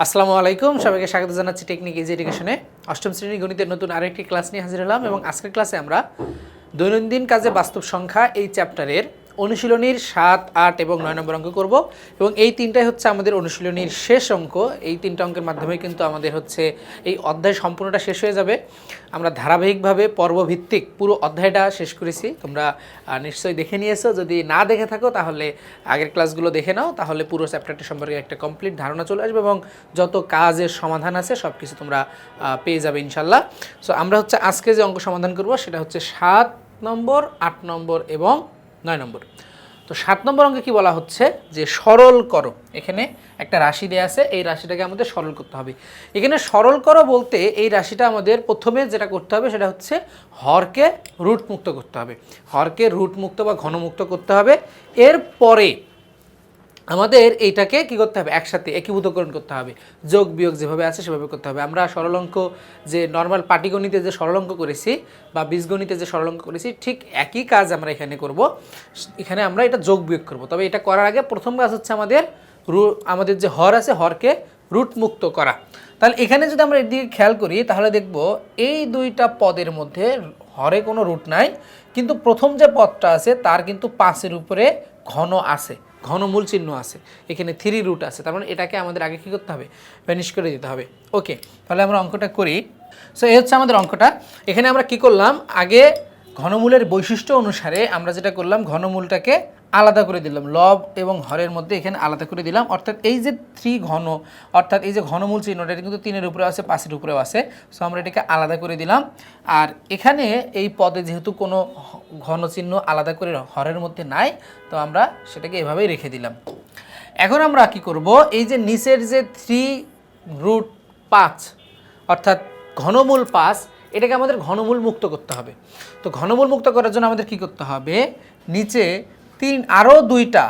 আসসালামু আলাইকুম সবাইকে স্বাগত জানাচ্ছি টেকনিক ইজি এডুকেশনে অষ্টম শ্রেণি গণিতের নতুন আরেকটি ক্লাস নিয়ে হাজির হলাম এবং আজকের ক্লাসে আমরা দৈনন্দিন কাজে বাস্তব সংখ্যা এই চ্যাপ্টারের অনুশীলনীর সাত, আট এবং নয় নম্বর অঙ্ক করব। এবং এই তিনটাই হচ্ছে আমাদের অনুশীলনীর শেষ অঙ্ক। এই তিনটা অঙ্কের মাধ্যমে কিন্তু আমাদের হচ্ছে এই অধ্যায় সম্পূর্ণটা শেষ হয়ে যাবে। আমরা ধারাবাহিকভাবে পর্বভিত্তিক পুরো অধ্যায়টা শেষ করেছি। তোমরা নিশ্চয়ই দেখে নিয়েছো। যদি না দেখে থাকো, তাহলে আগের ক্লাসগুলো দেখে নাও। তাহলে পুরো চ্যাপ্টারটি সম্পর্কে একটা কমপ্লিট ধারণা চলে আসবে এবং যত কাজের সমাধান আছে সব কিছু তোমরা পেয়ে যাবে ইনশাল্লাহ সো আমরা হচ্ছে আজকে যে অঙ্ক সমাধান করব, সেটা হচ্ছে সাত নম্বর, আট নম্বর এবং নয় নম্বর। তো সাত নম্বর অঙ্কে কি বলা হচ্ছে? যে সরল করো। এখানে একটা রাশি দেয়া আছে, এই রাশিটাকে আমাদের সরল করতে হবে। এখানে সরল করো বলতে এই রাশিটা আমাদের প্রথমে যেটা করতে হবে সেটা হচ্ছে হরকে রুট মুক্ত করতে হবে। হরকে রুট মুক্ত বা ঘনমুক্ত করতে হবে। এরপরে আমাদের এইটাকে কি করতে হবে? একসাথে একীভূতকরণ করতে হবে। যোগ, বিয়োগ যেভাবে আছে সেভাবে করতে হবে। আমরা সরলঙ্ক যে নর্মাল পাটিগণিতে যে সরলঙ্ক করেছি বা বীজগণিতে যে সরলঙ্ক করেছি, ঠিক একই কাজ আমরা এখানে করব। এখানে আমরা এটা যোগ, বিয়োগ করব। তবে এটা করার আগে প্রথম কাজ হচ্ছে আমাদের রু, আমাদের যে হর আছে, হরকে রুট মুক্ত করা। তাহলে এখানে যদি আমরা এর দিকে খেয়াল করি, তাহলে দেখব এই দুইটা পদের মধ্যে হরে কোনো রুট নাই। কিন্তু প্রথম যে পদটা আছে, তার কিন্তু পাঁচের উপরে ঘন আছে। ঘনমূল চিহ্ন আছে। এখানে থ্রি রুট আছে। তার মানে এটাকে আমাদের আগে কী করতে হবে? ভ্যানিশ করে দিতে হবে। ওকে তাহলে আমরা অঙ্কটা করি। সো এই হচ্ছে আমাদের অঙ্কটা। এখানে আমরা কি করলাম? আগে ঘনমূলের বৈশিষ্ট্য অনুসারে আমরা যেটা করলাম, ঘনমূলটাকে আলাদা করে দিলাম। লব এবং হরের মধ্যে এখানে আলাদা করে দিলাম। অর্থাৎ এই যে থ্রি ঘন, অর্থাৎ এই যে ঘনমূল চিহ্নটা এটা কিন্তু তিনের উপরে আছে, পাঁচের উপরেও আছে। সো আমরা এটাকে আলাদা করে দিলাম। আর এখানে এই পদে যেহেতু কোনো ঘন চিহ্ন আলাদা করে হরের মধ্যে নাই, তো আমরা সেটাকে এভাবেই রেখে দিলাম। এখন আমরা কি করব? এই যে নিচের যে থ্রি রুট পাঁচ, অর্থাৎ ঘনমূল পাঁচ, এটাকে আমাদের ঘনমূল মুক্ত করতে হবে। তো ঘনমূল মুক্ত করার জন্য আমাদের কি করতে হবে? নিচে তিন আরও দুইটা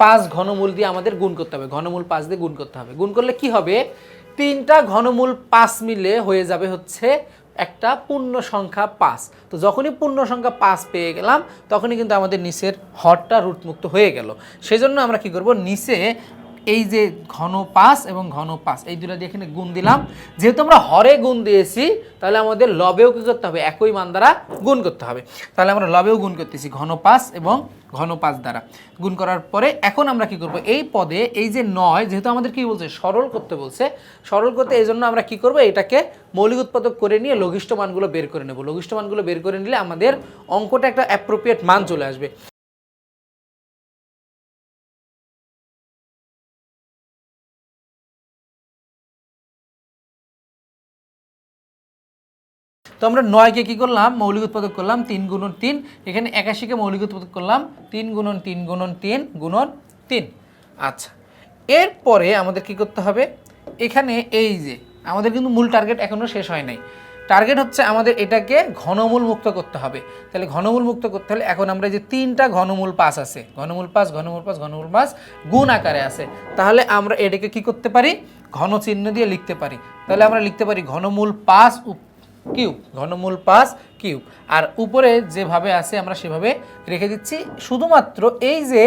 পাঁচ ঘনমূল দিয়ে আমাদের গুণ করতে হবে। ঘনমূল পাঁচ দিয়ে গুণ করতে হবে। গুণ করলে কি হবে? তিনটা ঘনমূল পাঁচ মিলে হয়ে যাবে হচ্ছে একটা পূর্ণ সংখ্যা পাঁচ। তো যখনই পূর্ণ সংখ্যা পাঁচ পেয়ে গেলাম, তখনই কিন্তু আমাদের নিচের হরটা রুটমুক্ত হয়ে গেল। সেজন্য আমরা কি করব? নিচে এই যে ঘন পাঁচ এবং ঘন পাঁচ এই দুটো দিয়ে এখানে গুণ দিলাম। যেহেতু আমরা হরে গুণ দিয়েছি, তাহলে আমাদের লবেও কী করতে হবে? একই মান দ্বারা গুণ করতে হবে। তাহলে আমরা লবেও গুণ করতেছি ঘন পাঁচ এবং ঘন পাঁচ দ্বারা। গুণ করার পরে এখন আমরা কি করব? এই পদে এই যে নয়, যেহেতু আমাদের কি বলছে? সরল করতে বলছে। সরল করতে এই জন্য আমরা কি করব? এটাকে মৌলিক উৎপাদক করে নিয়ে লঘিষ্ঠ মানগুলো বের করে নেব। লঘিষ্ঠ মানগুলো বের করে নিলে আমাদের অঙ্কটা একটা অ্যাপ্রোপ্রিয়েট মান চলে আসবে। তো আমরা নয়কে কি করলাম? মৌলিক উৎপাদক করলাম, তিন গুণন তিন। এখানে একাশিকে মৌলিক উৎপাদক করলাম, তিন গুণন তিন গুণন তিন গুণন তিন। আচ্ছা এরপরে আমাদের কি করতে হবে? এখানে এই যে, আমাদের কিন্তু মূল টার্গেট এখনও শেষ হয় নাই। টার্গেট হচ্ছে আমাদের এটাকে ঘনমূল মুক্ত করতে হবে। তাহলে ঘনমূল মুক্ত করতে হলে এখন আমরা যে তিনটা ঘনমূল পাস আছে, ঘনমূল পাস ঘনমূল পাস ঘনমূল পাস, গুণ আকারে আছে। তাহলে আমরা এটাকে কি করতে পারি? ঘন চিহ্ন দিয়ে লিখতে পারি। তাহলে আমরা লিখতে পারি ঘনমূল পাস কিউব, ঘনমূল পাঁচ কিউব। আর উপরে যেভাবে আছে, আমরা সেভাবে রেখে দিচ্ছি। শুধুমাত্র এই যে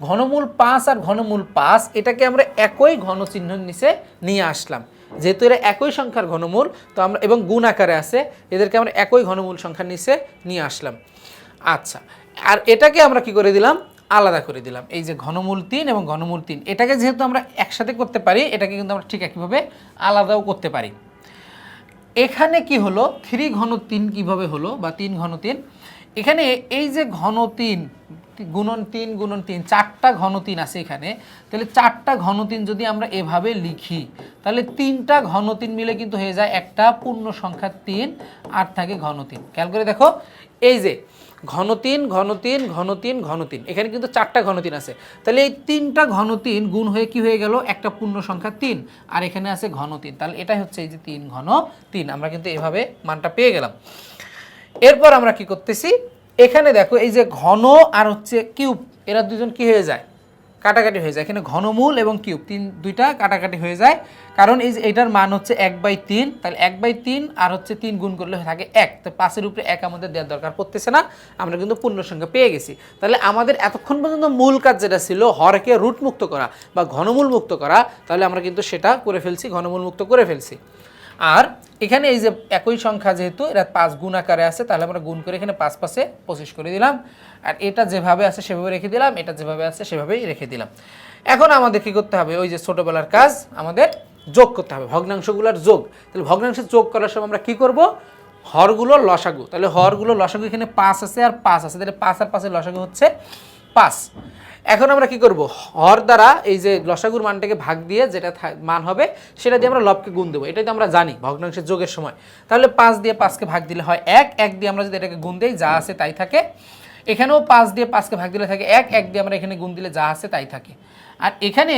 ঘনমূল পাঁচ আর ঘনমূল পাঁচ এটাকে আমরা একই ঘনচিহ্নের নিচে নিয়ে আসলাম। যেহেতু এরা একই সংখ্যার ঘনমূল, তো আমরা, এবং গুণ আকারে আছে, এদেরকে আমরা একই ঘনমূল সংখ্যার নিচে নিয়ে আসলাম। আচ্ছা আর এটাকে আমরা কি করে দিলাম? আলাদা করে দিলাম। এই যে ঘনমূল তিন এবং ঘনমূল তিন, এটাকে যেহেতু আমরা একসাথে করতে পারি, এটাকে কিন্তু আমরা ঠিক একইভাবে আলাদাও করতে পারি। এখানে কি হলো? থ্রি ঘন তিন কীভাবে হলো বা তিন ঘন তিন? এখানে এই যে ঘন তিন, গুণন তিন গুণন তিন, চারটা ঘন তিন আছে এখানে, তাহলে চারটা ঘন তিন যদি আমরা এভাবে লিখি, তাহলে তিনটা ঘন তিন মিলে কিন্তু হয়ে যায় একটা পূর্ণ সংখ্যা তিন, আর থাকে ঘন তিন। খেয়াল করে দেখো, এই যে ঘন তিন ঘন তিন ঘন তিন ঘন তিন এখানে কিন্তু চারটা ঘন তিন আছে। তাহলে এই তিনটা ঘন তিন গুণ হয়ে কি হয়ে গেল? একটা পূর্ণ সংখ্যা তিন। আর এখানে আছে ঘন তিন তাহলে এটাই হচ্ছে এই যে তিন ঘন তিন আমরা কিন্তু এভাবে মানটা পেয়ে গেলাম। এরপর আমরা কি করতেছি? এখানে দেখো এই যে ঘন আর হচ্ছে কিউব, এরা দুজন কি হয়ে যায়? কাটাকাটি হয়ে যায়। এখানে ঘনমূল এবং কিউব, তিন, দুইটা কাটাকাটি হয়ে যায়। কারণ এই যে এটার মান হচ্ছে এক বাই তিন, তাহলে এক বাই তিন আর হচ্ছে তিন গুণ করলে থাকে এক। তো পাঁচের উপরে এক আমাদের দেওয়ার দরকার পড়তেছে না, আমরা কিন্তু পূর্ণ সংখ্যা পেয়ে গেছি। তাহলে আমাদের এতক্ষণ পর্যন্ত মূল কাজ যেটা ছিল, হরকে রুট মুক্ত করা বা ঘনমূল মুক্ত করা, তাহলে আমরা কিন্তু সেটা করে ফেলছি ঘনমূল মুক্ত করে ফেলছি। আর এখানে এই যে একই সংখ্যা যেহেতু এটা পাঁচ গুণ আকারে আছে, তাহলে আমরা গুণ করে এখানে পাঁচ পাশে পঁচিশ করে দিলাম। আর এটা যেভাবে আছে সেভাবে রেখে দিলাম, এটা যেভাবে আছে সেভাবেই রেখে দিলাম। এখন আমাদের কী করতে হবে? ওই যে ছোটোবেলার কাজ, আমাদের যোগ করতে হবে, ভগ্নাংশগুলোর যোগ। তাহলে ভগ্নাংশের যোগ করার সময় আমরা কী করব? হরগুলো লসাগু। তাহলে হরগুলো লসাগু এখানে পাঁচ আছে আর পাঁচ আছে। তাহলে পাঁচ আর পাঁচের লসাগু হচ্ছে পাঁচ। এখন আমরা কি করব? হর দ্বারা এই যে লসাগুর মানটাকে ভাগ দিয়ে যেটা মান হবে, সেটা দিয়ে আমরা লবকে গুণ দেবো। এটাই তো আমরা জানি ভগ্নাংশের যোগের সময়। তাহলে পাঁচ দিয়ে পাঁচকে ভাগ দিলে হয় এক এক দিয়ে আমরা যদি এটাকে গুণ দিই, যা আছে তাই থাকে। এখানেও পাঁচ দিয়ে পাঁচকে ভাগ দিলে থাকে এক এক দিয়ে আমরা এখানে গুণ দিলে যা আছে তাই থাকে। আর এখানে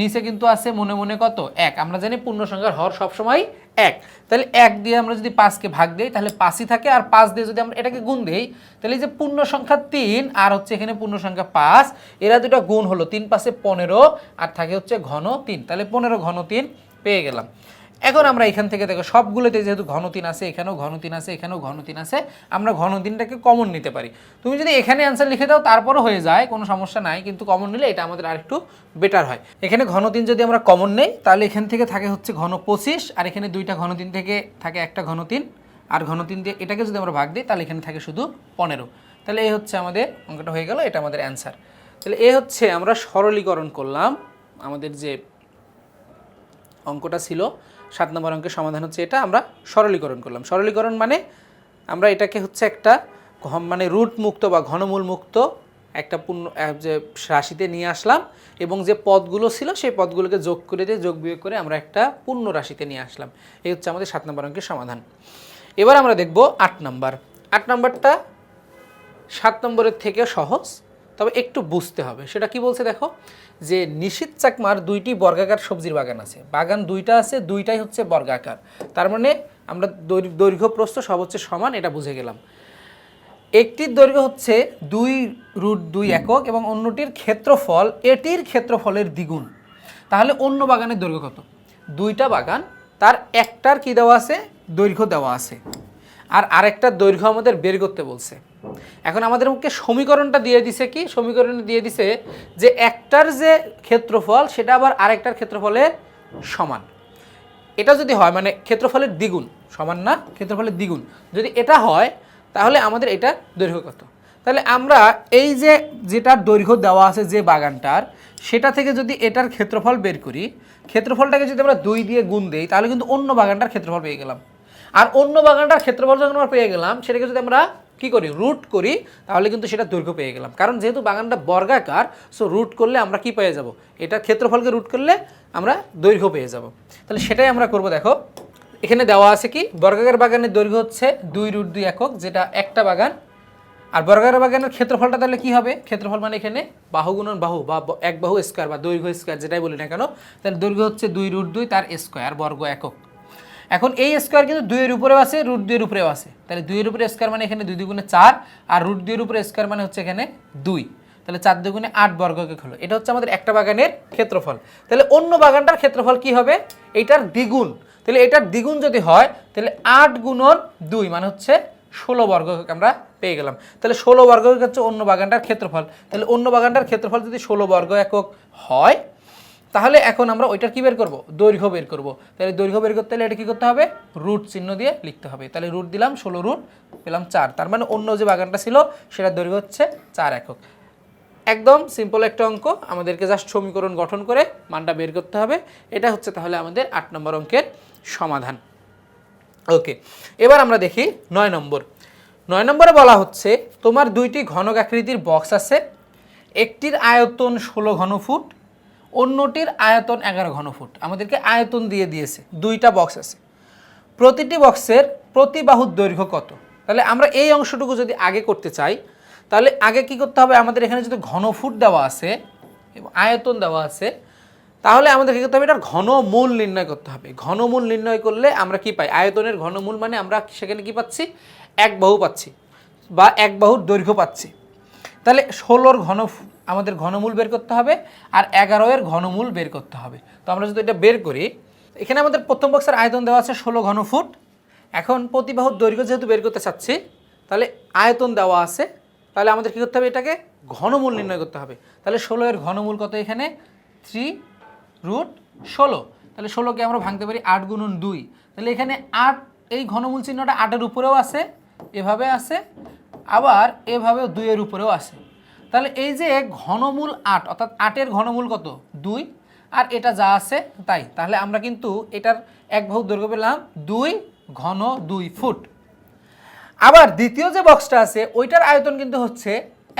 নিচে কিন্তু আছে মনে মনে কত? এক। আমরা জানি পূর্ণ সংখ্যার হর সবসময় এক। তাহলে এক দিয়ে আমরা যদি পাঁচকে ভাগ দিই, তাহলে পাঁচই থাকে আর পাঁচ দিয়ে যদি আমরা এটাকে গুণ দিই, তাহলে এই যে পূর্ণ সংখ্যা তিন আর হচ্ছে এখানে পূর্ণ সংখ্যা পাঁচ, এরা দুটো গুণ হলো। তিন পাশে পনেরো আর থাকে হচ্ছে ঘন তিন। তাহলে পনেরো ঘন তিন পেয়ে গেলাম। এখন আমরা এখান থেকে দেখো, সবগুলোতে যেহেতু ঘন তিন আছে, এখানেও ঘন তিন আছে, এখানেও ঘন তিন আছে, আমরা ঘন তিনটাকে কমন নিতে পারি। তুমি যদি এখানে অ্যান্সার লিখে দাও, তারপরও হয়ে যায়, কোনো সমস্যা নাই, কিন্তু কমন নিলে এটা আমাদের আরেকটু বেটার হয়। এখানে ঘন তিন যদি আমরা কমন নেই, তাহলে এখান থেকে থাকে হচ্ছে ঘন পঁচিশ, আর এখানে দুইটা ঘন তিন থেকে থাকে একটা ঘন তিন আর ঘন তিন দিয়ে এটাকে যদি আমরা ভাগ দিই, তাহলে এখানে থাকে শুধু পনেরো। তাহলে এই হচ্ছে আমাদের অঙ্কটা হয়ে গেল, এটা আমাদের অ্যান্সার তাহলে এ হচ্ছে আমরা সরলীকরণ করলাম, আমাদের যে অঙ্কটা ছিল সাত নম্বর অঙ্কের সমাধান হচ্ছে এটা, আমরা সরলীকরণ করলাম। সরলীকরণ মানে আমরা এটাকে হচ্ছে একটা মানে রুট মুক্ত বা ঘনমূল মুক্ত একটা পূর্ণ যে রাশিতে নিয়ে আসলাম এবং যে পদগুলো ছিল সেই পদগুলোকে যোগ করে দিয়ে, যোগ বিয়োগ করে আমরা একটা পূর্ণ রাশিতে নিয়ে আসলাম। এই হচ্ছে আমাদের সাত নম্বর অঙ্কের সমাধান। এবার আমরা দেখব আট নম্বর। আট নম্বরটা সাত নম্বরের থেকে সহজ। তবে একটু বুঝতে হবে। সেটা কি বলছে দেখো? যে নিশীত চাকমার দুইটি বর্গাকার সবজির বাগান আছে। বাগান দুইটা আছে, দুইটাই হচ্ছে বর্গাকার। তার মানে আমরা দৈর- দৈর্ঘ্য, প্রস্থ সব সমান, এটা বুঝে গেলাম। একটির দৈর্ঘ্য হচ্ছে দুই রুট দুই একক এবং অন্যটির ক্ষেত্রফল, এটির ক্ষেত্রফলের দ্বিগুণ। তাহলে অন্য বাগানের দৈর্ঘ্য কত? দুইটা বাগান, তার একটার কি দেওয়া আছে? দৈর্ঘ্য দেওয়া আছে। আর আরেকটার দৈর্ঘ্য আমাদের বের করতে বলছে। এখন আমাদের মুখে সমীকরণটা দিয়ে দিছে কি? সমীকরণে দিয়ে দিছে যে একটার যে ক্ষেত্রফল, সেটা আবার আরেকটার ক্ষেত্রফলের সমান। এটা যদি হয় মানে ক্ষেত্রফলের দ্বিগুণ, সমান না? ক্ষেত্রফলের দ্বিগুণ। যদি এটা হয়, তাহলে আমাদের এটা দৈর্ঘ্য কত? তাহলে আমরা এই যে যেটার দৈর্ঘ্য দেওয়া আছে যে বাগানটার, সেটা থেকে যদি এটার ক্ষেত্রফল বের করি, ক্ষেত্রফলটাকে যদি আমরা দুই দিয়ে গুণ দিই, তাহলে কিন্তু অন্য বাগানটার ক্ষেত্রফল পেয়ে গেলাম। আর অন্য বাগানটার ক্ষেত্রফল যখন আমরা পেয়ে গেলাম, সেটাকে যদি আমরা কি করি? রুট করি, তাহলে কিন্তু সেটা দৈর্ঘ্য পেয়ে গেলাম। কারণ যেহেতু বাগানটা বর্গাকার সো রুট করলে আমরা কি পেয়ে যাব? এটা ক্ষেত্রফলকে রুট করলে আমরা দৈর্ঘ্য পেয়ে যাব। তাহলে সেটাই আমরা করব, দেখো। এখানে দেওয়া আছে কি? বর্গাকার বাগানের দৈর্ঘ্য হচ্ছে দুই রুট দুই একক, যেটা একটা বাগান। আর বর্গাকার বাগানের ক্ষেত্রফলটা তাহলে কি হবে? ক্ষেত্রফল মানে এখানে বাহু গুণন বাহু, বা এক বাহু স্কোয়ার বা দৈর্ঘ্য স্কোয়ার যেটাই বলি না কেন। তাহলে দৈর্ঘ্য হচ্ছে দুই রুট দুই, তার স্কোয়ার বর্গ একক। এখন এই স্কোয়ার কিন্তু দুইয়ের উপরেও আছে রুট দুইয়ের উপরেও আছে। তাহলে দুইয়ের উপরে স্কোয়ার মানে এখানে দুই দুগুণে চার, আর রুট দুইয়ের উপরে স্কোয়ার মানে হচ্ছে এখানে দুই। তাহলে চার দুগুণে আট বর্গকে হলো এটা হচ্ছে আমাদের একটা বাগানের ক্ষেত্রফল। তাহলে অন্য বাগানটার ক্ষেত্রফল কি হবে? এটার দ্বিগুণ। তাহলে এটার দ্বিগুণ যদি হয়, তাহলে আট গুণন দুই মানে হচ্ছে ষোলো বর্গকে আমরা পেয়ে গেলাম। তাহলে ষোলো বর্গকে হচ্ছে অন্য বাগানটার ক্ষেত্রফল। তাহলে অন্য বাগানটার ক্ষেত্রফল যদি ষোলো বর্গ একক হয় তাহলে এখন আমরা ওইটার কি বের করব? দৈর্ঘ্য বের করব। তাহলে দৈর্ঘ্য বের করতে হলে এটা কী করতে হবে? রুট চিহ্ন দিয়ে লিখতে হবে। তাহলে রুট দিলাম ষোলো রুট, পেলাম চার। তার মানে অন্য যে বাগানটা ছিল, সেটার দৈর্ঘ্য হচ্ছে চার একক। একদম সিম্পল একটা অঙ্ক। আমাদেরকে জাস্ট সমীকরণ গঠন করে মানটা বের করতে হবে। এটা হচ্ছে তাহলে আমাদের আট নম্বর অঙ্কের সমাধান। ওকে, এবার আমরা দেখি নয় নম্বর। নয় নম্বরে বলা হচ্ছে, তোমার দুইটি ঘনক আকৃতির বক্স আছে। একটির আয়তন ষোলো ঘনফুট অন্যটির আয়তন এগারো ঘনফুট আমাদেরকে আয়তন দিয়ে দিয়েছে। দুইটা বক্স আছে। প্রতিটি বক্সের প্রতি বাহুর দৈর্ঘ্য কত? তাহলে আমরা এই অংশটুকু যদি আগে করতে চাই, তাহলে আগে কি করতে হবে? আমাদের এখানে যদি ঘনফুট দেওয়া আছে এবং আয়তন দেওয়া আছে, তাহলে আমাদের কী করতে হবে? এটার ঘনমূল নির্ণয় করতে হবে। ঘনমূল নির্ণয় করলে আমরা কি পাই? আয়তনের ঘনমূল মানে আমরা সেখানে কি পাচ্ছি? এক বাহু পাচ্ছি বা এক বাহুর দৈর্ঘ্য পাচ্ছি। তাহলে ষোলোর ঘন আমাদের ঘনমূল বের করতে হবে আর এগারো এর ঘনমূল বের করতে হবে। তো আমরা যদি এটা বের করি, এখানে আমাদের প্রথম বক্সের আয়তন দেওয়া আছে ষোলো ঘনফুট এখন প্রতিবাহুর দৈর্ঘ্য যেহেতু বের করতে চাচ্ছি, তাহলে আয়তন দেওয়া আছে। তাহলে আমাদের কী করতে হবে? এটাকে ঘনমূল নির্ণয় করতে হবে। তাহলে ষোলো এর ঘনমূল কত এখানে? থ্রি রুট ষোলো। তাহলে ষোলোকে আমরা ভাঙতে পারি আট গুণন দুই। তাহলে এখানে আট, এই ঘনমূল চিহ্নটা আটের উপরেও আছে, এভাবে আছে। আবার এভাবেও দুইয়ের উপরেও আছে। তাহলে এই যে ঘনমূল আট, অর্থাৎ আটের ঘনমূল কত? দুই। আর এটা যা আছে তাই। তাহলে আমরা কিন্তু এটার এক বাহু দৈর্ঘ্য পেলাম দুই ঘন দুই ফুট। আবার দ্বিতীয় যে বক্সটা আছে, ওইটার আয়তন কিন্তু হচ্ছে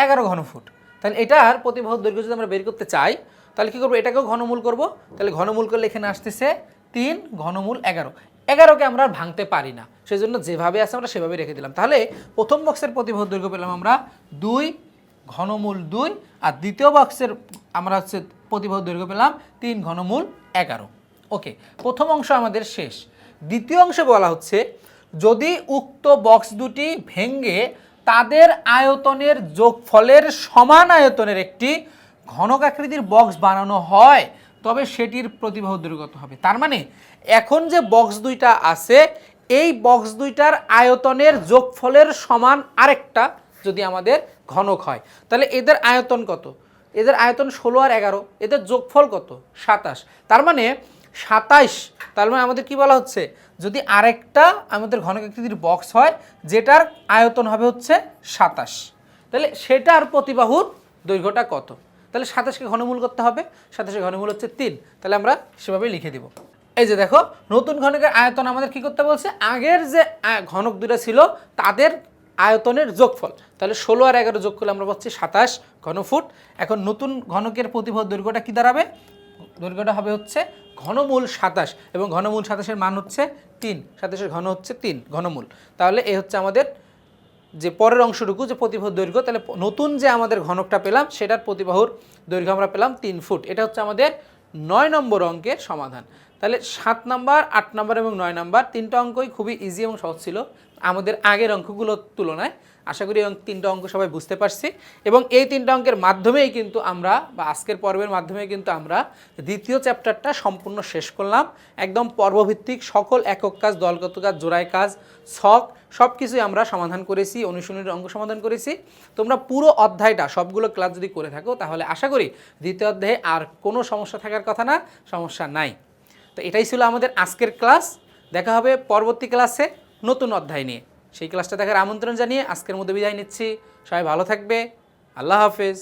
এগারো ঘনফুট তাহলে এটার প্রতিবাহুর দৈর্ঘ্য যদি আমরা বের করতে চাই, তাহলে কী করব? এটাকেও ঘনমূল করব। তাহলে ঘনমূল করলে এখানে আসতেছে তিন, ঘনমূল এগারো। এগারোকে আমরা আর ভাঙতে পারি না। সেই জন্য যেভাবে আছে আমরা সেভাবে রেখে দিলাম। তাহলে প্রথম বক্সের প্রতিবাহুর দৈর্ঘ্য পেলাম আমরা দুই, ঘনমূল দুই, আর দ্বিতীয় বক্সের আমরা হচ্ছে প্রতিবাহুর দৈর্ঘ্য পেলাম তিন, ঘনমূল এগারো। ওকে, প্রথম অংশ আমাদের শেষ। দ্বিতীয় অংশে বলা হচ্ছে, যদি উক্ত বক্স দুটি ভেঙ্গে তাদের আয়তনের যোগফলের সমান আয়তনের একটি ঘনকাকৃতির বক্স বানানো হয় তবে সেটির প্রতিবাহ দৈর্ঘ্য কত হবে। তার মানে এখন যে বক্স দুইটা আছে, এই বক্স দুইটার আয়তনের যোগফলের সমান আরেকটা যদি আমাদের ঘনক হয়। তাহলে এদের আয়তন কত? এদের আয়তন ষোলো আর এগারো, এদের যোগফল কত? সাতাশ। তার মানে সাতাইশ, তার মানে আমাদের কি বলা হচ্ছে? যদি আরেকটা আমাদের ঘনকাকৃতির বক্স হয়, যেটার আয়তন হবে হচ্ছে সাতাশ। তাহলে সেটার প্রতিবাহুর দৈর্ঘ্যটা কত? তাহলে সাতাশকে ঘনমূল করতে হবে, সাতাশের ঘনমূল হচ্ছে তিন। তাহলে আমরা সেভাবেই লিখে দিব। এই যে দেখো, নতুন ঘনকের আয়তন আমাদের কি করতে বলছে? আগের যে ঘনক দুটো ছিল, তাদের আয়তনের যোগফল। তাহলে ষোলো আর এগারো যোগ করলে আমরা পাচ্ছি সাতাশ ঘনফুট। এখন নতুন ঘনকের প্রতিবাহ দৈর্ঘ্যটা কি দাঁড়াবে? দৈর্ঘ্যটা হবে হচ্ছে ঘনমূল সাতাশ এবং ঘনমূল সাতাশের মান হচ্ছে তিন। সাতাশের ঘন হচ্ছে তিন, ঘনমূল। তাহলে এই হচ্ছে আমাদের যে পরের অংশটুকু যে প্রতিবাহুর দৈর্ঘ্য, তাহলে নতুন যে আমাদের ঘনকটা পেলাম, সেটার প্রতিবাহুর দৈর্ঘ্য আমরা পেলাম তিন ফুট। এটা হচ্ছে আমাদের নয় নম্বর অঙ্কের সমাধান। তাহলে সাত নাম্বার, আট নাম্বার এবং নয় নাম্বার তিনটা অঙ্কই খুবই ইজি এবং সহজ ছিল আমাদের আগের অঙ্কগুলোর তুলনায়। আশা করি অঙ্ক- তিনটা অঙ্ক সবাই বুঝতে পারছি। এবং এই তিনটা অঙ্কের মাধ্যমেই কিন্তু আমরা, বা আজকের পর্বের মাধ্যমে কিন্তু আমরা দ্বিতীয় চ্যাপ্টারটা সম্পূর্ণ শেষ করলাম। একদম পর্বভিত্তিক সকল একক কাজ, দলগত কাজ, জোড়ায় কাজ, ছক সব কিছুই আমরা সমাধান করেছি, অনুশীলনের অঙ্ক সমাধান করেছি। তোমরা পুরো অধ্যায়টা, সবগুলো ক্লাস যদি করে থাকো, তাহলে আশা করি দ্বিতীয় অধ্যায়ে আর কোনো সমস্যা থাকার কথা না, সমস্যা নাই। তো এটাই ছিল আমাদের আজকের ক্লাস দেখা হবে পরবর্তী ক্লাসে নতুন অধ্যায় নিয়ে। সেই ক্লাসটা দেখার আমন্ত্রণ জানিয়ে আজকের মধ্যে বিদায় নিচ্ছি। সবাই ভালো থাকবে। আল্লাহ হাফেজ।